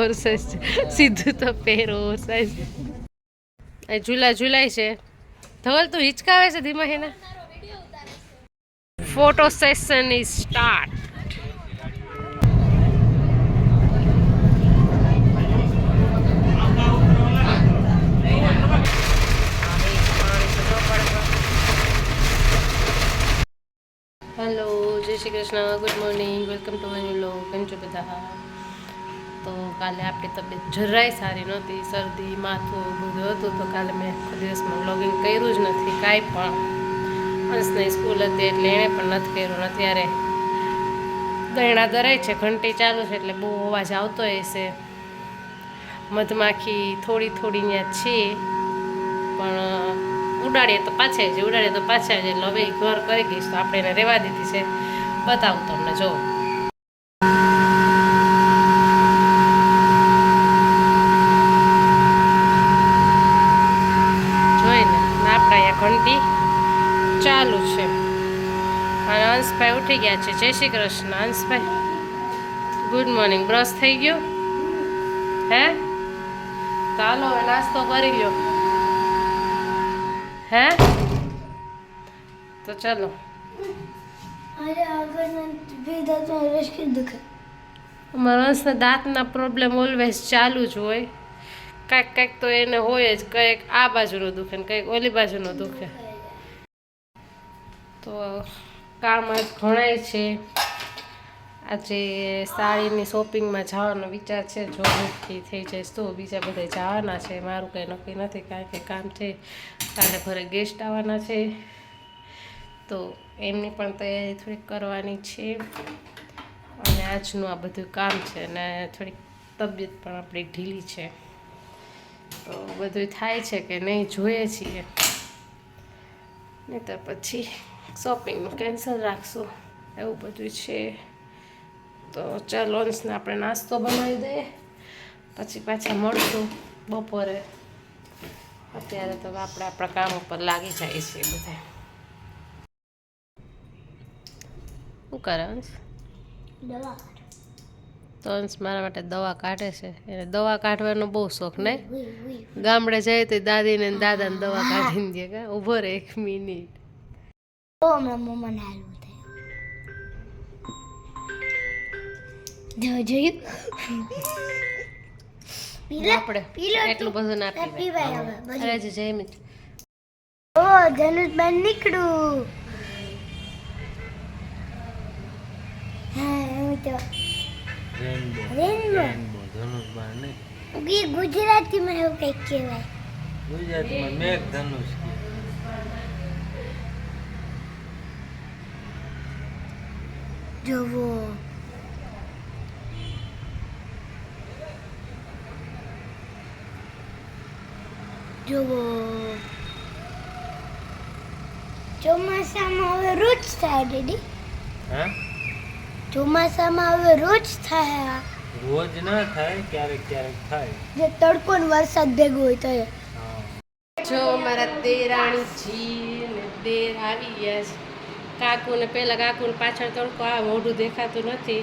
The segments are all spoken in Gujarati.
ઓર છે સીધું તો પહેરો ઓર સાઈઝ એ ઝૂલા ઝૂલાય છે. ધવલ, તું હિચકાવે છે ધીમા હેના? Photo session is start hello જય Shri Krishna. Good morning welcome to my લો કેમ છો બધા? તો કાલે આપણી તબિયત જરાય સારી નહોતી, શરદી, માથું બધું હતું તો કાલે મેં આખો દિવસમાં બ્લોગિંગ કર્યું જ નથી, કાંઈ પણ. અંશની સ્કૂલ હતી એટલે એણે પણ નથી કર્યું અત્યારે દૈણા દરાય છે, ઘંટી ચાલુ છે એટલે બહુ અવાજ આવતો હશે મધમાખી થોડી થોડી ત્યાં છે, પણ ઉડાડીએ તો પાછા જ ઉડાડીએ તો પાછા જ એટલે હવે ઘર કરી ગઈશ તો આપણે એને રહેવા દીધી છે. બતાવું તમને, જો જોઈને ને આપણે અહીંયા ઘંટી ચાલુ છે અને અંશભાઈ ઉઠી ગયા છે. જય Shri Krishna Hansbhai. Good morning brush થઈ ગયો? હે? ચાલો હવે નાસ્તો કરી લ્યો. હે? તો ચલો. અમારા અંશના દાંતના પ્રોબ્લેમ ઓલવેઝ ચાલુ જ હોય. કાંઈક કાંઈક તો એને હોય જ. કંઈક આ બાજુનો દુખે ને કંઈક ઓલી બાજુનો દુખે. તો કામ આજ ઘણાય છે. આજે સાડીની શોપિંગમાં જવાનો વિચાર છે, જો નક્કી થઈ જાય તો બીજા બધા જવાના છે. મારું કંઈ નક્કી નથી કારણ કે કામ છે. કાલે ઘરે ગેસ્ટ આવવાના છે. તો એમની પણ તૈયારી થોડીક કરવાની છે. અને આજનું આ બધું કામ છે અને થોડીક તબિયત પણ આપણી ઢીલી છે. તો બધું થાય છે કે નહીં, જોઈએ છીએ. નહીં તો પછી શોપિંગનું કેન્સલ રાખશું. એવું બધું છે. તો ચાલો અંશને આપણે નાસ્તો બનાવી દઈએ. પછી પાછા મળશું બપોરે. અત્યારે તો આપણે આપણા કામ ઉપર લાગી જાય છે બધા. શું કરે અંશ? દવા તો અંશ મારા માટે દવા કાઢે છે. એને દવા કાઢવાનો બહુ શોખ નહીં? ગામડે જાય તો દાદીને દાદાને દવા કાઢીને દે કા? ઊભો રહે એક મિનિટ. ઓ હમણાં મમ્માને હાલવું થાય જોયું પીલા આપણે એટલું બધું ના પીવાય હવે, જે જય મિત્ર ઓ ધનુષભાઈ નીકળું તો ગુજરાતીમાં એવું કંઈક કહેવાય ગુજરાતીમાં મેઘ ધનુષ જોવો જોવો ચોમાસામાં હવે રોજ થાય દીદી હા ચોમાસામાં હવે રોજ થાય રોજ ના થાય ક્યારેક ક્યારેક થાય જે તડકો ને વરસાદ ભેગો હોય તો છો જો મારા તેરાણી ને દેર આવી ગયા છે કાકુ ને પેલા કાકુ ને પાછળ તડકો આ મોઢું દેખાતું નથી.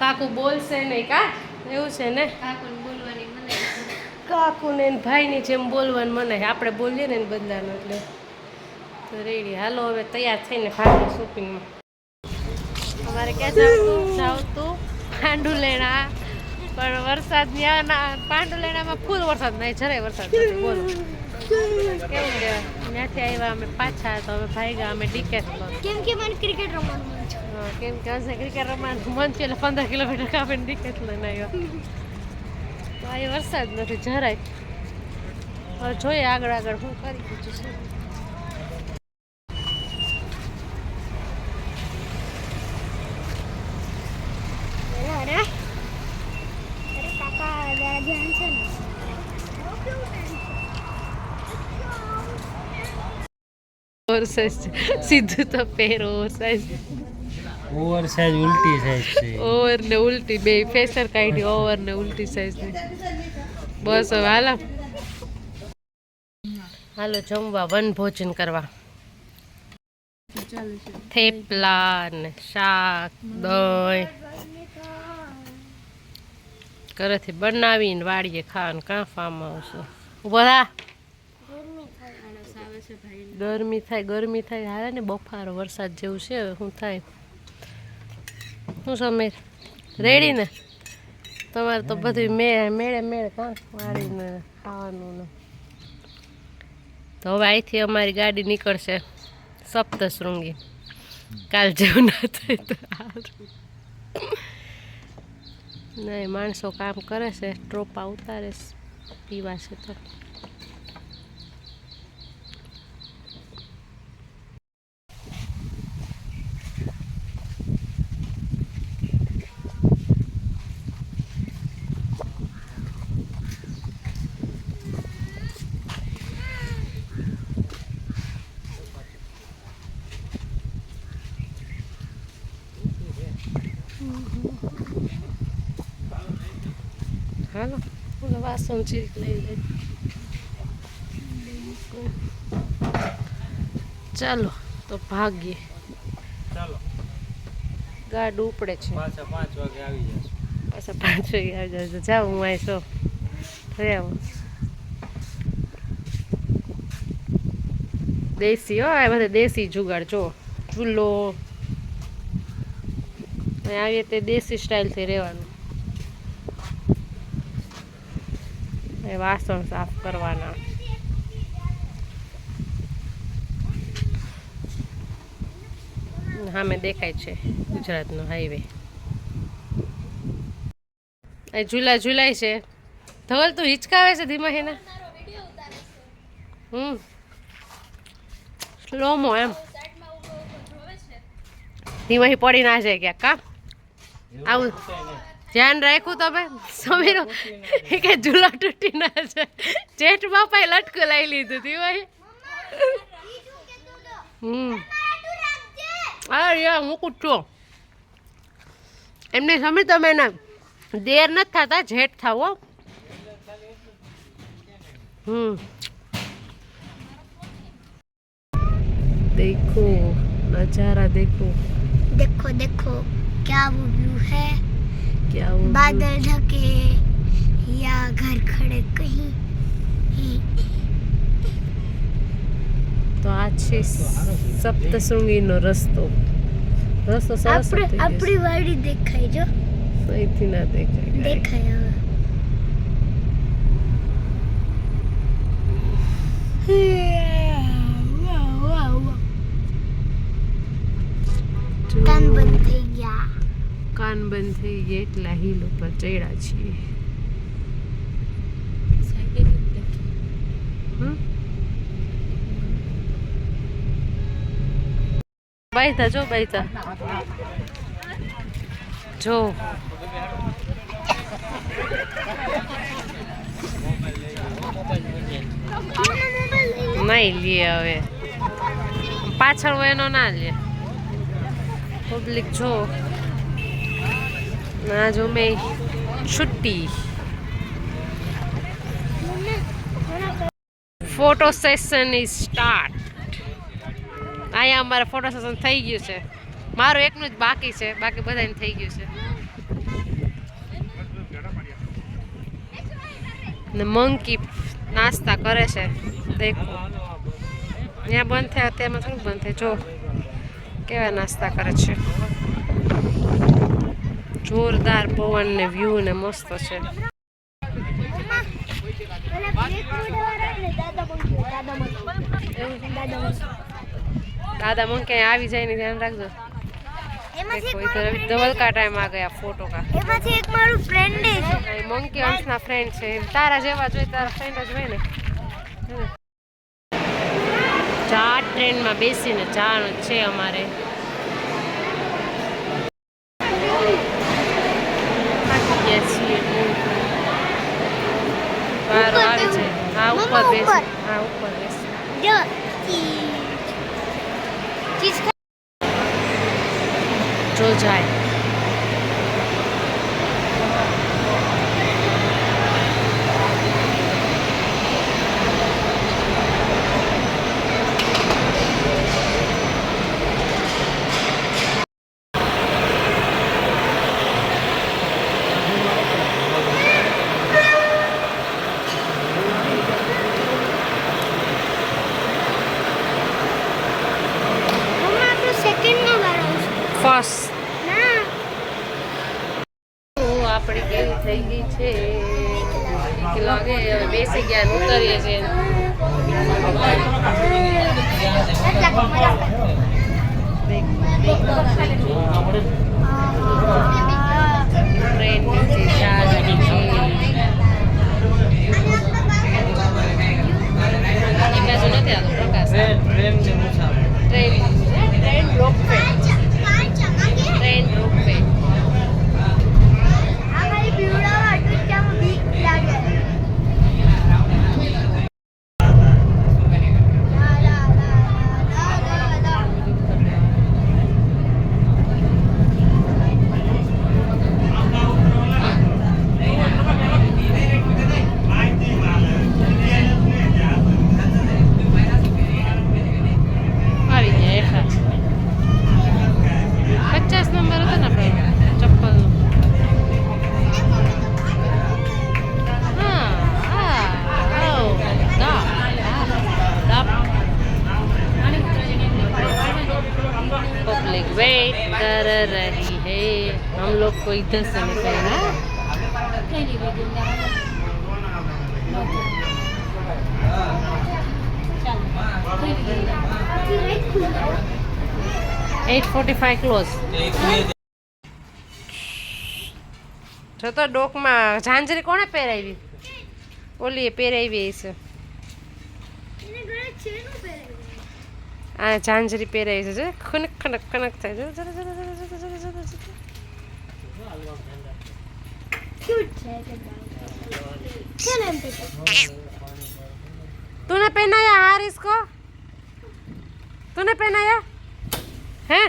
કાકુ બોલશે નહીં કા? એવું છે ને? કાકુ ને ભાઈ ભાઈની જેમ બોલવાનું મને આપણે બોલીએ ને એને બદલાનું એટલે. તો રેડી. હાલો હવે તૈયાર થઈને ભાગી શોપિંગમાં અમારે ક્યાં જવું જાવતું પાંડુલેણા. પણ વરસાદ ત્યાં પાંડુલેણામાં ફૂલ વરસાદ નહીં જરાય વરસાદ નથી. બોલો. ત્યાંથી આવ્યા અમે પાછા તો અમે ભાગ્યા અમે ડીકેટમાં કેમ કે મને ક્રિકેટ રમવાનું મન છે. કેમ કે હશે ક્રિકેટ રમવાનું મન છે એટલે પંદર કિલોમીટર કાપીને ડીકેટ લઈને આવ્યો. તો અહીં વરસાદ નથી જરાય. હવે જોઈએ આગળ આગળ હું કરી દીધું શું અરે અરે અરે કાકા જરા ધ્યાન છે ને ઓવર સાઈઝ સીધું તો પહેરો ઓવર સાઈઝ ઓવર સાઈઝ ઉલટી સાઈઝ છે. ઓવર ને ઉલટી બે ફેસર કાઢી ઓવર ને ઉલટી સાઈઝની બસ હવે હાલો. હાલો જમવા વન ભોજન કરવા. થેપલા ને શાક દહીં. ઘરેથી બનાવીને વાડીએ ખાવાનું કાં ફાર્મ આવશે. ઊભા ગરમી થાય ગરમી થાય હારે ને બફારો, વરસાદ જેવું છે શું થાય? શું સમીર? રેડી ને? તમારે તો બધું મે, મેળે મેળે કાં વાળીને ખાવાનું ને? તો હવે અહીંથી અમારી ગાડી નીકળશે સપ્તશૃંગી. કાલ જેવું ના થાય તો નહીં, માણસો કામ કરે છે, ટ્રોપા ઉતારે પીવા છે તો. હાલો ઓલા વાસણ ચીરીક લઈ લઈ ચાલો તો ભાગીએ ચાલો ગાડ ઉપડે છે પાછા પાંચ વાગે આવી જશે પાછા પાંચ વાગે આવી તો જાઓ હું અહીં છો થઈ આવું દેશી હો આ બધા દેશી જુગાડ જો ચૂલો આવીએ તે દેશી સ્ટાઇલથી રહેવાનું એ વાસણ સાફ કરવાના. સામે દેખાય છે ગુજરાતનો હાઈવે એ ઝૂલા ઝૂલાય છે. ધવલ તું હિચકાવે છે ધીમા હેના? હમ. સ્લોમો એમ. ધીમા પડી ના જાય ક્યાંક કા આવું. ધ્યાન રાખ્યું તમે સમીરો કે ઝૂલો તૂટી ના જાય જેઠ બાપાએ લટકું લઈ લીધું હતી ભાઈ હમ અરે યાર મૂકું છું એમને સમી તમે એના દેર નથી થતા જેઠ થાવો હમ દેખો નજારા દેખો દેખો દેખો ક્યા વ્યૂ હૈ क्या वो बादल ढके या घर खड़े कहीं તો આ છે સપ્તશૃંગીનો રસ્તો રસ્તો સરસ જ આપણે થઈ ગયો આપણી વાડી દેખાય જો છે. અહીંથી ના દેખાય કાંઈ. દેખાય હવે જો, કાન બંધ થઈ ગયા કાન બંધ થઈ ગયા એટલા હિલ ઉપર ચડ્યા છીએ? બાઈતા જો બાઈતા જો. નહીં લે હવે. પાછળ એનો ના લે. પબ્લિક જો. ના જો મેં છુટ્ટી. ફોટો સેશન ઇઝ સ્ટાર્ટ અહીંયા અમારે ફોટો સેશન થઈ ગયું છે. મારું એકનું જ બાકી છે. બાકી બધાને થઈ ગયું છે. ને મંકી નાસ્તા કરે છે. દેખો. ત્યાં બંધ થયા તેમાં થોડું બંધ થાય. જો, કેવા નાસ્તા કરે છે. જોરદાર પવન ને વ્યૂ ને મસ્ત છે. દાદા મન ક્યાંય આવી જાય ને ધ્યાન રાખજો. ધવલકા ગયા ફોટો કા. એમાંથી એક મારું ફ્રેન્ડ છે. તારા જેવા જોઈએ તારા ફ્રેન્ડ જ હોય ને. ચા ટ્રેનમાં બેસીને જવાનું છે અમારે. બીક લાગે હવે બેસી ગયા ને ઉતરીએ છીએ. ટ્રેન નીચે ચાલતી છે. એ બાજુ નથી આવતો પ્રકાશ ટ્રેન ટ્રેન ને મુસાફર हम लोग को इधर से निकलना है એટ ફોર્ટી ફાઈવ ક્લોઝ જો તો ડોકમાં ઝાંઝરી કોણે પહેરાવી ઓલીએ પહેરાવી છે આ ઝાંઝરી પહેરાવી છે જો ખનક ખનક ખનક થાય જો तूने पहनाया हार इसको तूने पहनाया हैं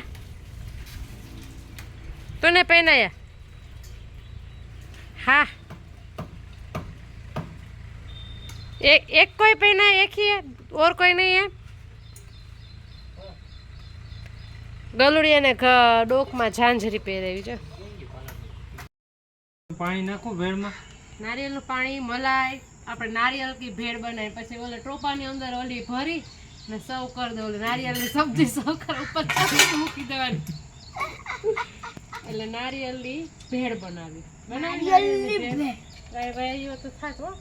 तूने पहनाया हाँ एक एक कोई पहना है एक ही है और कोई नहीं है ગલુડિયાને ઘ- ડોકમાં ઝાંઝરી પહેરાવી છે પાણી નાખું ભેળમાં નારિયેળનું પાણી મલાઈ આપણે નારિયેળ કી ભેળ બનાવી પછી ઓલે ટોપાની અંદર ઓલી ભરી ને સૌ કરી દો ઓલી નારિયેળની સબ્જી સૌ કર ઉપર મૂકી દેવાની. એટલે નારિયેળની ભેળ બનાવી. બનાવી ભાઈ ભાઈ તો થાત નવા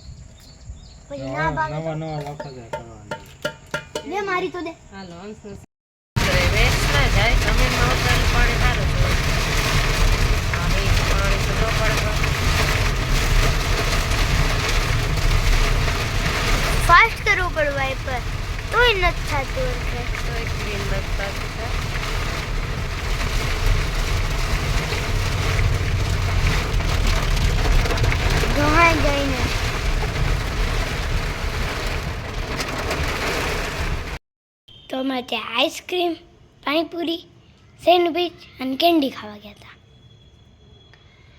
નવા લખો જાય કરવાની. મારી તો દે. હાલો અંશ. વેસ્ટ ના જાય ઉતરેલું પાણી સારું છે. પાણી તો પડે. ફાસ્ટ કરવું પડે વાઇપર તોય નથી થતું હશે તો એક ગ્રીન રસ્તા છે ઘણાય જઈને તો અમે ત્યાં આઈસ્ક્રીમ પાણીપુરી સેન્ડવિચ અને કેન્ડી ખાવા ગયા હતા.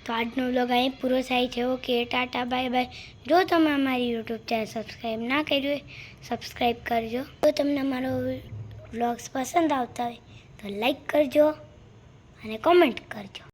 તો આજનો અહીં પૂરો થાય છે ઓકે ટાટા, બાય બાય. જો તમે અમારી યુટ્યુબ ચેનલ સબસ્ક્રાઈબ ના કર્યું હોય સબસ્ક્રાઈબ કરજો. જો તમને મારો વ્લોગ્સ પસંદ આવતા હોય, તો લાઈક કરજો અને કોમેન્ટ કરજો.